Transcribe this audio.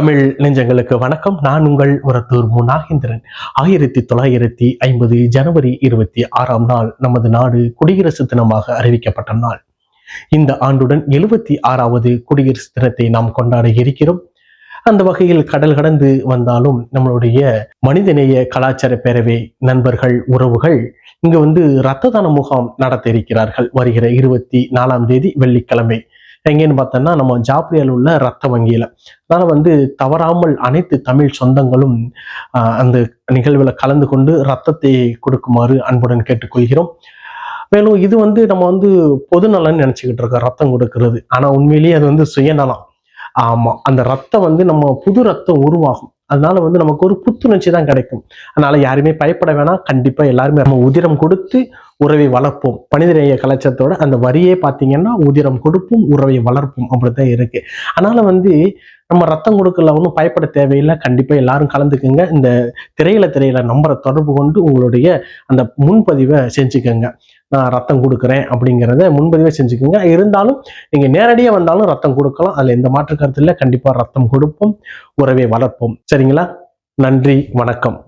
தமிழ் நெஞ்சங்களுக்கு வணக்கம். நான் உங்கள் உரத்தூர் மு நாகேந்திரன் ஆயிரத்தி தொள்ளாயிரத்தி ஐம்பது ஜனவரி இருபத்தி ஆறாம் நாள் நமது நாடு குடியரசு தினமாக அறிவிக்கப்பட்ட நாள். இந்த ஆண்டுடன் எழுபத்தி ஆறாவது குடியரசு தினத்தை நாம் கொண்டாட இருக்கிறோம். அந்த வகையில் கடல் கடந்து வந்தாலும் நம்மளுடைய மனிதநேய கலாச்சார பேரவை நண்பர்கள் உறவுகள் இங்கு வந்து இரத்த தான முகாம் நடத்த இருக்கிறார்கள். வருகிற இருபத்தி நாலாம் தேதி வெள்ளிக்கிழமை. எங்கேன்னு பார்த்தோம்னா நம்ம ஜாப்ரியால் உள்ள ரத்த வங்கியில். அதனால் வந்து தவறாமல் அனைத்து தமிழ் சொந்தங்களும் அந்த நிகழ்வில் கலந்து கொண்டு ரத்தத்தை கொடுக்குமாறு அன்புடன் கேட்டுக்கொள்கிறோம். மேலும் இது வந்து நம்ம வந்து பொதுநலன்னு நினச்சிக்கிட்டு இருக்கோம் ரத்தம் கொடுக்கறது. ஆனால் உண்மையிலேயே அது வந்து சுயநலம். ஆமா அந்த ரத்தம் வந்து நம்ம புது ரத்தம் உருவாகும். அதனால வந்து நமக்கு ஒரு புத்துணர்ச்சி தான் கிடைக்கும். அதனால யாருமே பயப்பட வேணாம். கண்டிப்பா எல்லாருமே நம்ம உதிரம் கொடுத்து உறவை வளர்ப்போம். மனிதநேய கலாச்சாரத்தோட அந்த வரியே பார்த்தீங்கன்னா உதிரம் கொடுப்போம் உறவை வளர்ப்போம். அப்படித்தான் இருக்கு. அதனால வந்து நம்ம ரத்தம் கொடுக்கல ஒன்றும் பயப்பட தேவையில்லை. கண்டிப்பாக எல்லாரும் கலந்துக்குங்க. இந்த திரையில திரையில நம்பரை தொடர்பு கொண்டு உங்களுடைய அந்த முன்பதிவை செஞ்சுக்கோங்க. நான் ரத்தம் கொடுக்குறேன் அப்படிங்கிறத முன்பதிவை செஞ்சுக்கோங்க. இருந்தாலும் நீங்க நேரடியாக வந்தாலும் ரத்தம் கொடுக்கலாம். அதுல எந்த மாற்று கருத்து இல்லை. கண்டிப்பா ரத்தம் கொடுப்போம். உறவை வளர்ப்போம். சரிங்களா? நன்றி. வணக்கம்.